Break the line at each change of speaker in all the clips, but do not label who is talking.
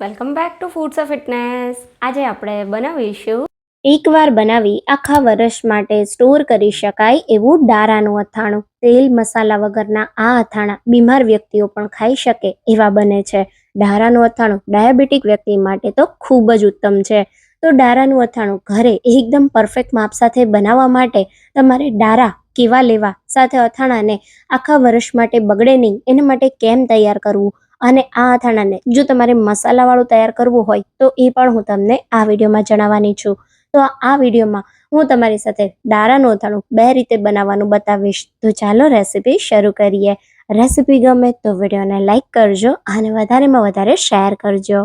Welcome back to foods of fitness આજે આપણે બનાવીશું
એકવાર બનાવી આખા વર્ષ માટે સ્ટોર કરી શકાય એવું ડારાનું અથાણું. તેલ, મસાલા વગરના આ અથાણા બીમાર વ્યક્તિઓ પણ ખાઈ શકે એવા બને છે. ડારાનું અથાણું ડાયાબિટીક વ્યક્તિ માટે તો ખૂબ જ ઉત્તમ છે. તો ડારાનું અથાણું ઘરે એકદમ પરફેક્ટ માપ સાથે બનાવવા માટે તમારે ડારા, કેવા લેવા સાથે અથાણાને આખા વર્ષ માટે બગડે નહીં, એના માટે કેમ તૈયાર કરવું? અને આ અથાણાને જો તમારે મસાલાવાળું તૈયાર કરવું હોય, તો એ પણ હું તમને આ વિડીયોમાં જણાવવાની છું. તો આ વિડીયોમાં હું તમારી સાથે દારાનું અથાણું બે રીતે બનાવવાનું બતાવીશ. તો ચાલો રેસીપી શરૂ કરીએ. રેસીપી ગમે તો વિડીયોને લાઇક કરજો અને વધારેમાં વધારે શેર કરજો.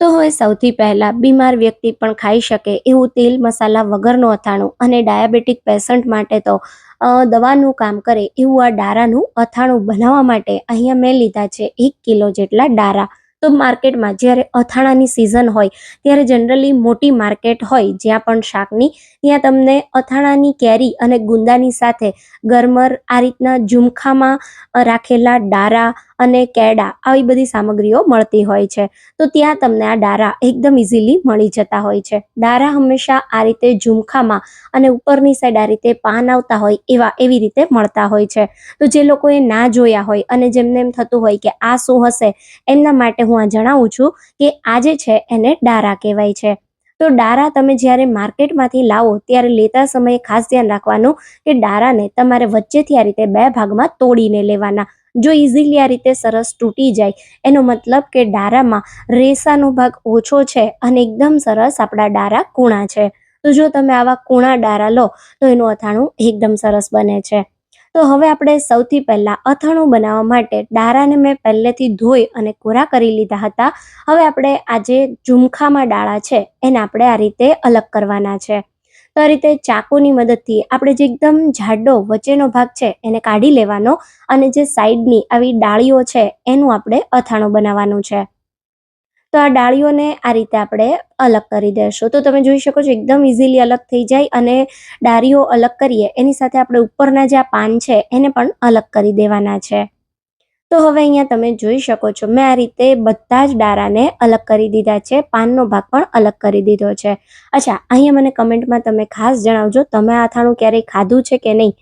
તો હવે સૌથી પહેલાં બીમાર વ્યક્તિ પણ ખાઈ શકે એવું તેલ મસાલા વગરનું અથાણું અને ડાયાબિટીક પેશન્ટ માટે તો દવાનું કામ કરે એવું આ ડારાનું અથાણું બનાવવા માટે અહીંયા મેં લીધા છે એક કિલો જેટલા ડારા. તો માર્કેટમાં જ્યારે અથાણાની સિઝન હોય, ત્યારે જનરલી મોટી માર્કેટ હોય જ્યાં પણ શાકની, ત્યાં તમને અથાણાની કેરી અને ગુંદાની સાથે ગરમર આ રીતના ઝુમખામાં રાખેલા ડારા અને કેડા આવી બધી સામગ્રીઓ મળતી હોય છે. તો ત્યાં તમને આ ડારા એકદમ ઇઝીલી મળી જતા હોય છે. ડારા હંમેશા આ રીતે ઝુમખામાં અને ઉપરની સાઈડ આ રીતે પાન આવતા હોય એવા, એવી રીતે મળતા હોય છે. તો જે લોકોએ ના જોયા હોય અને જેમને એમ થતું હોય કે આ શું હશે, એમના માટે હું આ જણાવું છું કે આ જે છે એને ડારા કહેવાય છે. તો ડારા તમે જ્યારે માર્કેટમાંથી લાવો ત્યારે લેતા સમયે ખાસ ધ્યાન રાખવાનું કે ડારાને તમારે વચ્ચેથી આ રીતે બે ભાગમાં તોડીને લેવાના. જો ઇઝીલી આ રીતે સરસ તૂટી જાય, એનો મતલબ કે ડારામાં રેસાનો ભાગ ઓછો છે અને એકદમ સરસ આપણા ડારા કૂણા છે. તો જો તમે આવા કૂણા ડારા લો, તો એનું અથાણું એકદમ સરસ બને છે. તો હવે આપણે સૌથી પહેલાં અથાણું બનાવવા માટે ડાળાને મેં પહેલેથી ધોઈ અને કોરા કરી લીધા હતા. હવે આપણે આ જે ઝુમખામાં ડાળા છે, એને આપણે આ રીતે અલગ કરવાના છે. તો આ રીતે ચાકુની મદદથી આપણે જે એકદમ જાડો વચ્ચેનો ભાગ છે, એને કાઢી લેવાનો અને જે સાઈડની આવી ડાળીઓ છે, એનું આપણે અથાણું બનાવવાનું છે. તો આ ડાળીઓને આ રીતે આપણે અલગ કરી દેશું. તો તમે જોઈ શકો છો, એકદમ ઇઝીલી અલગ થઈ જાય અને ડાળીઓ અલગ કરીએ. એની સાથે આપણે ઉપરના જે આ પાન છે, એને પણ અલગ કરી દેવાના છે. તો હવે અહીંયા તમે જોઈ શકો છો, મેં આ રીતે બધા જ ડારાને અલગ કરી દીધા છે. પાનનો ભાગ પણ અલગ કરી દીધો છે. અચ્છા, અહીંયા મને કમેન્ટમાં તમે ખાસ જણાવજો, તમે આ અથાણું ક્યારેય ખાધું છે કે નહીં?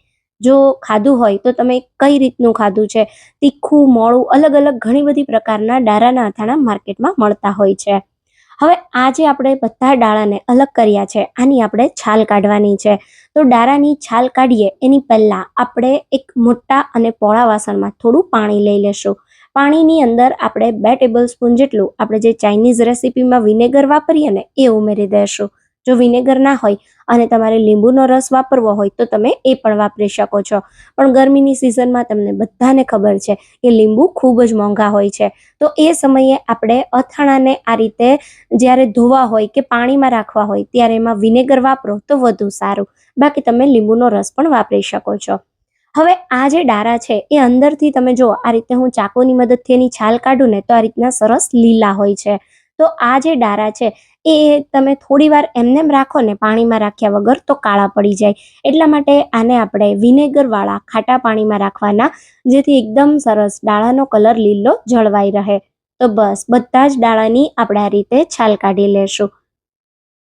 જો ખાધું હોય તો તમે કઈ રીતનું ખાધું છે? તીખું, મોળું અલગ અલગ ઘણી બધી પ્રકારના ડારાના અથાણા માર્કેટમાં મળતા હોય છે. હવે આ જે આપણે બધા ડાળાને અલગ કર્યા છે. આની આપણે છાલ કાઢવાની છે. તો ડાળાની છાલ કાઢીએ. એની પહેલાં આપણે એક મોટા અને પોળા વાસણમાં થોડું પાણી લઈ લેશું. પાણીની અંદર આપણે બે ટેબલ સ્પૂન જેટલું આપણે જે ચાઇનીઝ રેસીપીમાં વિનેગર વાપરીએ ને એ ઉમેરી દેશું. જો વિનેગર ના હોય અને તમારે લીંબુનો રસ વાપરવો હોય તો તમે એ પણ વાપરી શકો છો. પણ ગરમીની સિઝનમાં તમને બધાને ખબર છે કે લીંબુ ખૂબ જ મોંઘા હોય છે. તો એ સમયે આપણે અથાણાને આ રીતે જ્યારે ધોવા હોય કે પાણીમાં રાખવા હોય ત્યારે એમાં વિનેગર વાપરો તો વધુ સારું. બાકી તમે લીંબુનો રસ પણ વાપરી શકો છો. હવે આ જે ડારા છે એ અંદરથી તમે જો આ રીતે હું ચાકુની મદદથી એની છાલ કાઢું ને તો આ રીતના સરસ લીલા હોય છે. તો આ જે ડારા છે એ તમે થોડી વાર એમનેમ રાખો ને પાણીમાં રાખ્યા વગર તો કાળા પડી જાય. એટલા માટે આને આપણે વિનેગરવાળા ખાટા પાણીમાં રાખવાના, જેથી એકદમ સરસ ડાળાનો કલર લીલો જળવાઈ રહે. તો બસ, બધા જ ડાળાની આપણે આ રીતે છાલ કાઢી લેશું.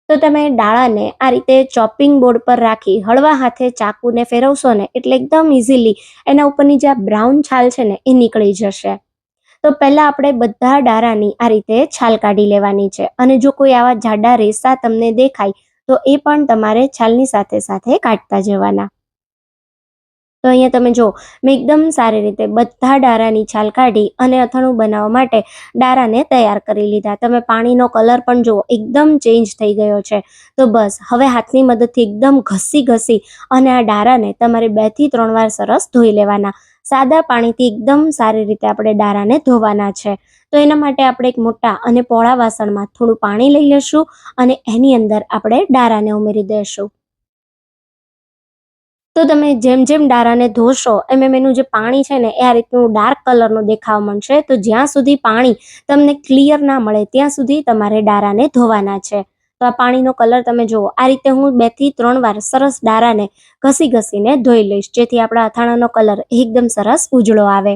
તો તમે ડાળાને આ રીતે ચોપિંગ બોર્ડ પર રાખી હળવા હાથે ચાકુને ફેરવશો ને એટલે એકદમ ઇઝીલી એના ઉપરની જે બ્રાઉન છાલ છે ને એ નીકળી જશે. તો પહેલાં આપણે બધા ડારાની આ રીતે છાલ કાઢી લેવાની છે. અને જો કોઈ આવા જાડા રેસા તમને દેખાય, તો એ પણ તમારે છાલની સાથે સાથે કાઢતા જવાના. તો અહીંયા તમે જો મેં એકદમ સારી રીતે બધા ડારાની છાલ કાઢી અને અથાણું બનાવવા માટે ડારાને તૈયાર કરી લીધા. તમે પાણીનો કલર પણ જુઓ, એકદમ ચેન્જ થઈ ગયો છે. તો બસ, હવે હાથની મદદથી એકદમ ઘસી ઘસી અને આ ડારાને તમારે બેથી ત્રણ વાર સરસ ધોઈ લેવાના. સાદા પાણીથી એકદમ સારી રીતે આપણે ડારાને ધોવાના છે. તો એના માટે આપણે એક મોટા અને પોળા વાસણમાં થોડું પાણી લઈ લઈશું અને એની અંદર આપણે ડારાને ઉમેરી દઈશું તો તમે જેમ જેમ ડારાને ધોશો, એમ એમ એનું જે પાણી છે ને, એ આ રીતનું ડાર્ક કલરનું દેખાવા મળશે તો જ્યાં સુધી પાણી તમને ક્લિયર ના મળે, ત્યાં સુધી તમારે ડારાને ધોવાના છે. તો આ પાણીનો કલર તમે જુઓ. આ રીતે હું બેથી ત્રણ વાર સરસ ડારાને ઘસી ઘસીને ધોઈ લઈશ, જેથી આપણા અથાણાનો કલર એકદમ સરસ ઉજળો આવે.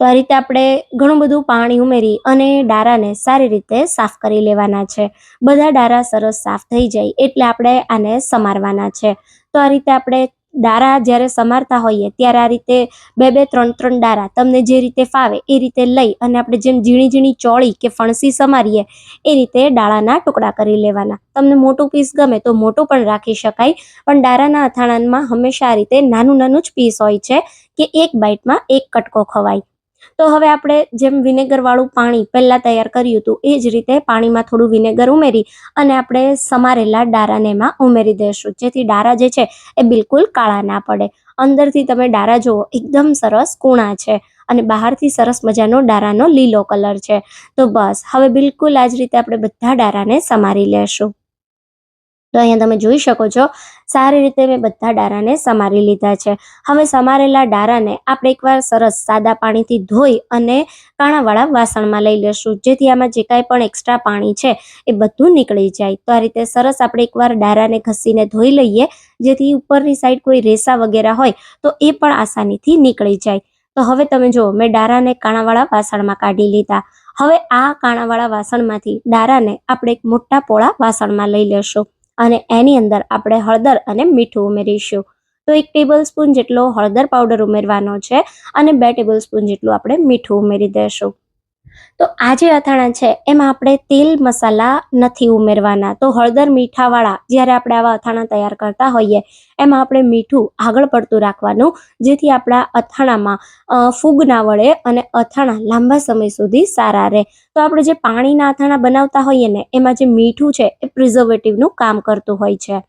તો આ રીતે આપણે ઘણું બધું પાણી ઉમેરી અને ડારાને સારી રીતે સાફ કરી લેવાના છે. બધા ડારા સરસ સાફ થઈ જાય એટલે આપણે આને સમારવાના છે. તો આ રીતે આપણે ડારા જ્યારે સમારતા હોઈએ ત્યારે આ રીતે બે બે, ત્રણ ત્રણ ડારા તમને જે રીતે ફાવે એ રીતે લઈ અને આપણે જેમ ઝીણી ઝીણી ચોળી કે ફણસી સમારીએ એ રીતે ડાળાના ટુકડા કરી લેવાના. તમને મોટું પીસ ગમે તો મોટું પણ રાખી શકાય, પણ ડારાના અથાણામાં હંમેશા આ રીતે નાનું નાનું જ પીસ હોય છે કે એક બાઇટમાં એક કટકો ખવાય. તો હવે આપણે જેમ વિનેગરવાળું પાણી પહેલાં તૈયાર કર્યું હતું, એ જ રીતે પાણીમાં થોડું વિનેગર ઉમેરી અને આપણે સમારેલા ડારાને એમાં ઉમેરી દઈશું જેથી ડારા જે છે, એ બિલકુલ કાળા ના પડે. અંદરથી તમે ડારા જુઓ, એકદમ સરસ કૂણા છે અને બહારથી સરસ મજાનો ડારાનો લીલો કલર છે. તો બસ, હવે બિલકુલ આ જ રીતે આપણે બધા ડારાને સમારી લેશું. તો અહીંયા તમે જોઈ શકો છો, સારી રીતે મેં બધા ડારાને સમારી લીધા છે. હવે સમારેલા ડારાને આપણે એકવાર સરસ સાદા પાણીથી ધોઈ અને કાણાવાળા વાસણમાં લઈ લેશું. જેથી આમાં જે કાંઈ પણ એક્સ્ટ્રા પાણી છે એ બધું નીકળી જાય. તો આ રીતે સરસ આપણે એકવાર ડારાને ઘસીને ધોઈ લઈએ. જેથી ઉપરની સાઈડ કોઈ રેસા વગેરે હોય તો એ પણ આસાનીથી નીકળી જાય. તો હવે તમે જુઓ, મેં ડારાને કાણાવાળા વાસણમાં કાઢી લીધા. હવે આ કાણાવાળા વાસણમાંથી ડારાને આપણે એક મોટા પોળા વાસણમાં લઈ લેશું. અને એની અંદર આપણે હળદર અને મીઠું ઉમેરીશું. તો એક ટેબલ સ્પૂન જેટલો હળદર પાવડર ઉમેરવાનો છે અને બે ટેબલ સ્પૂન જેટલું આપણે મીઠું ઉમેરી દઈશું તો આ જે અથાણા છે, એમાં આપણે તેલ મસાલા નથી ઉમેરવાના. તો હળદર મીઠાવાળા, જ્યારે આપણે આવા અથાણા તૈયાર કરતા હોઈએ, એમાં આપણે મીઠું આગળ પડતું રાખવાનું, જેથી આપણા અથાણામાં ફૂગ ના વળે અને અથાણા લાંબા સમય સુધી સારા રહે. તો આપણે જે પાણીના અથાણા બનાવતા હોઈએ ને, એમાં જે મીઠું છે, એ પ્રિઝર્વેટિવનું કામ કરતું હોય છે.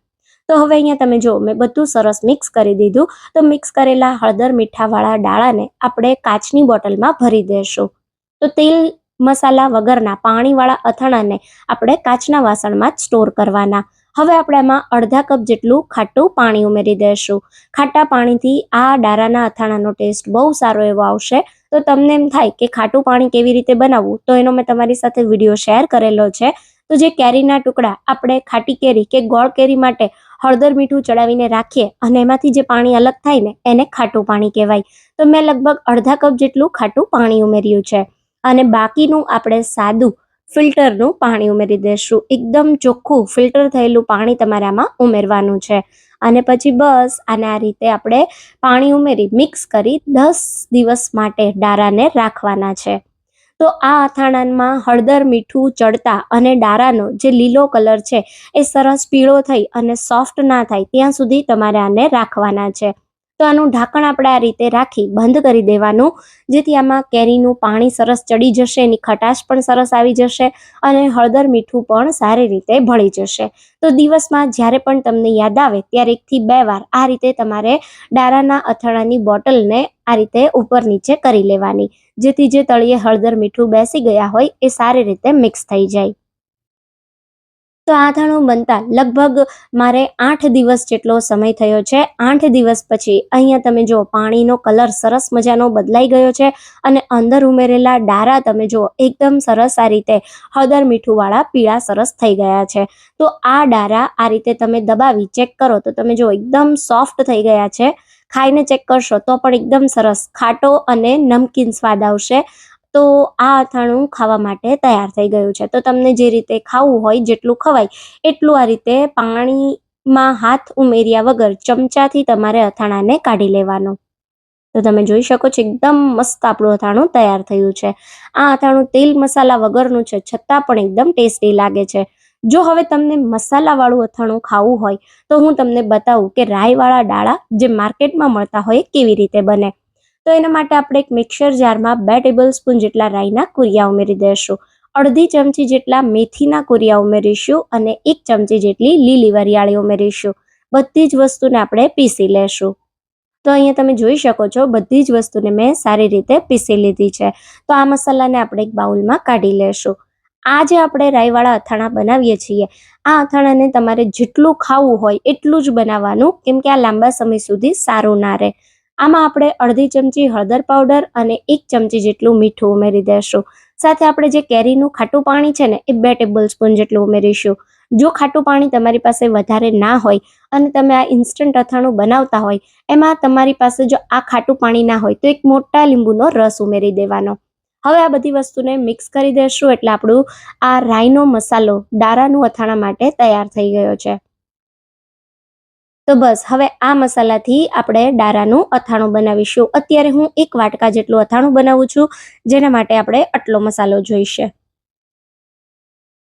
તો હવે અહીંયા તમે જો મેં બધું સરસ મિક્સ કરી દીધું. તો મિક્સ કરેલા હળદર મીઠાવાળા ડાળાને આપણે કાચની બોટલમાં ભરી દઈશું તો તેલ મસાલા વગરના પાણીવાળા અથાણાને આપણે કાચના વાસણમાં જ સ્ટોર કરવાના. હવે આપણે એમાં અડધા કપ જેટલું ખાટું પાણી ઉમેરી દઈશું. ખાટા પાણીથી આ ડારાના અથાણાનો ટેસ્ટ બહુ સારો એવો આવશે. તો તમને એમ થાય કે ખાટું પાણી કેવી રીતે બનાવવું? તો એનો મેં તમારી સાથે વીડિયો શેર કરેલો છે. તો જે કેરીના ટુકડા આપણે ખાટી કેરી કે ગોળ કેરી માટે હળદર મીઠું ચડાવીને રાખીએ અને એમાંથી જે પાણી અલગ થાય ને એને ખાટું પાણી કહેવાય. તો મેં લગભગ અડધા કપ જેટલું ખાટું પાણી ઉમેર્યું છે. અને બાકીનું આપણે સાદું ફિલ્ટરનું પાણી ઉમેરી દઈશું એકદમ ચોખ્ખું ફિલ્ટર થયેલું પાણી તમારે આમાં ઉમેરવાનું છે. અને પછી બસ આને આ રીતે આપણે પાણી ઉમેરી મિક્સ કરી દસ દિવસ માટે ડારાને રાખવાના છે. તો આ અથાણામાં હળદર, મીઠું, ચડતા અને ડારાનો જે લીલો કલર છે એ સરસ પીળો થઈ અને સોફ્ટ ના થાય ત્યાં સુધી તમારે આને રાખવાના છે. તો આનું ઢાંકણ આપણે આ રીતે રાખી બંધ કરી દેવાનું. જેથી આમાં કેરીનું પાણી સરસ ચડી જશે, એની ખટાશ પણ સરસ આવી જશે અને હળદર મીઠું પણ સારી રીતે ભળી જશે. તો દિવસમાં જ્યારે પણ તમને યાદ આવે ત્યારે એકથી બે વાર આ રીતે તમારે ડારાના અથાણાની બોટલને આ રીતે ઉપર નીચે કરી લેવાની. જેથી જે તળિયે હળદર મીઠું બેસી ગયા હોય એ સારી રીતે મિક્સ થઈ જાય. તો આ અથાણું બનતા લગભગ મારે આઠ દિવસ જેટલો સમય થયો છે. આઠ દિવસ પછી અહીંયા તમે જો પાણીનો કલર સરસ મજાનો બદલાઈ ગયો છે અને અંદર ઉમેરેલા ડારા તમે જો એકદમ સરસ આ રીતે હળદર મીઠુંવાળા પીળા સરસ થઈ ગયા છે. તો આ ડારા આ રીતે તમે દબાવી, ચેક કરો તો તમે જો એકદમ સોફ્ટ થઈ ગયા છે. ખાઈને ચેક કરશો તો પણ એકદમ સરસ, ખાટો અને નમકીન સ્વાદ આવશે. તો આ અથાણું ખાવા માટે તૈયાર થઈ ગયું છે. તો તમને જે રીતે ખાવું હોય, જેટલું ખવાય, એટલું આ રીતે પાણીમાં હાથ ઉમેર્યા વગર ચમચાથી તમારે અથાણાને કાઢી લેવાનું. તો તમે જોઈ શકો છો, એકદમ મસ્ત આપણું અથાણું તૈયાર થયું છે. આ અથાણું તેલ મસાલા વગરનું છે, છતાં પણ એકદમ ટેસ્ટી લાગે છે. જો હવે તમને મસાલાવાળું અથાણું ખાવું હોય, તો હું તમને બતાવું કે રાઈવાળા ડાળા જે માર્કેટમાં મળતા હોય કેવી રીતે બને. તો એના માટે આપણે એક મિક્સર જારમાં બે ટેબલ સ્પૂન જેટલા રાઈના કુરિયા ઉમેરી દઈશું અડધી ચમચી જેટલા મેથીના કુરિયા ઉમેરીશું અને એક ચમચી જેટલી લીલી વરિયાળી ઉમેરીશું. બધી જ વસ્તુને આપણે પીસી લેશું. તો અહીંયા તમે જોઈ શકો છો, બધી જ વસ્તુને મેં સારી રીતે પીસી લીધી છે. તો આ મસાલાને આપણે એક બાઉલમાં કાઢી લેશું. આ જે આપણે રાઈવાળા અથાણા બનાવીએ છીએ, આ અથાણાને તમારે જેટલું ખાવું હોય એટલું જ બનાવવાનું, કેમ કે આ લાંબા સમય સુધી સારું ના રહે. આમાં આપણે અડધી ચમચી હળદર પાવડર અને એક ચમચી જેટલું મીઠું ઉમેરી દેશું. સાથે આપણે જે કેરીનું ખાટું પાણી છે ને, એ બે ટેબલ સ્પૂન જેટલું ઉમેરીશું. જો ખાટું પાણી તમારી પાસે વધારે ના હોય અને તમે આ ઇન્સ્ટન્ટ અથાણું બનાવતા હોય, એમાં તમારી પાસે જો આ ખાટું પાણી ના હોય, તો એક મોટા લીંબુનો રસ ઉમેરી દેવાનો. હવે આ બધી વસ્તુને મિક્સ કરી દેશું એટલે આપણું આ રાઈનો મસાલો દારાનું અથાણા માટે તૈયાર થઈ ગયો છે. તો બસ, હવે આ મસાલાથી આપણે ડારાનું અથાણું બનાવીશું. અત્યારે હું એક વાટકા જેટલું અથાણું બનાવું છું, જેના માટે આપણે આટલો મસાલો જોઈશે.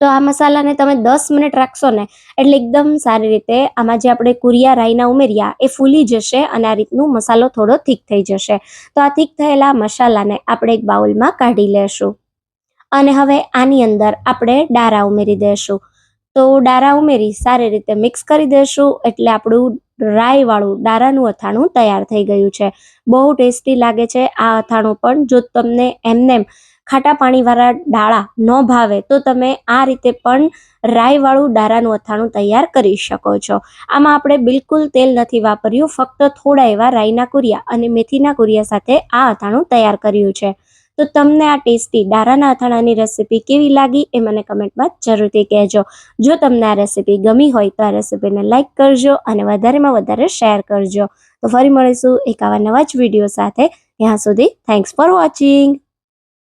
તો આ મસાલાને તમે દસ મિનિટ રાખશો ને, એટલે એકદમ સારી રીતે આમાં જે આપણે કુરિયા રાઈના ઉમેર્યા, એ ફૂલી જશે અને આ રીતનું મસાલો થોડો થીક થઈ જશે. તો આ થીક થયેલા મસાલાને આપણે એક બાઉલમાં કાઢી લેશું. અને હવે આની અંદર આપણે ડારા ઉમેરી દેશું. તો ડારા ઉમેરી સારી રીતે મિક્સ કરી દેશું એટલે આપણું રાઈવાળું ડારાનું અથાણું તૈયાર થઈ ગયું છે. બહુ ટેસ્ટી લાગે છે આ અથાણું પણ. જો તમને એમનેમ ખાટા પાણીવાળા ડાળા ન ભાવે તો તમે આ રીતે પણ રાઈવાળું ડારાનું અથાણું તૈયાર કરી શકો છો. આમાં આપણે બિલકુલ તેલ નથી વાપર્યું. ફક્ત થોડા એવા રાઈના કુરિયા અને મેથીના કુરિયા સાથે આ અથાણું તૈયાર કર્યું છે. તો તમને આ ટેસ્ટી ડારાના અથાણાની રેસીપી કેવી લાગી એ મને કમેન્ટમાં જરૂરથી કહેજો. જો તમને આ રેસીપી ગમી હોય તો આ રેસીપીને લાઇક કરજો અને વધારેમાં વધારે શેર કરજો. તો ફરી મળીશું એક આવા નવા જ વીડિયો સાથે. ત્યાં સુધી થેન્ક્સ ફોર વોચિંગ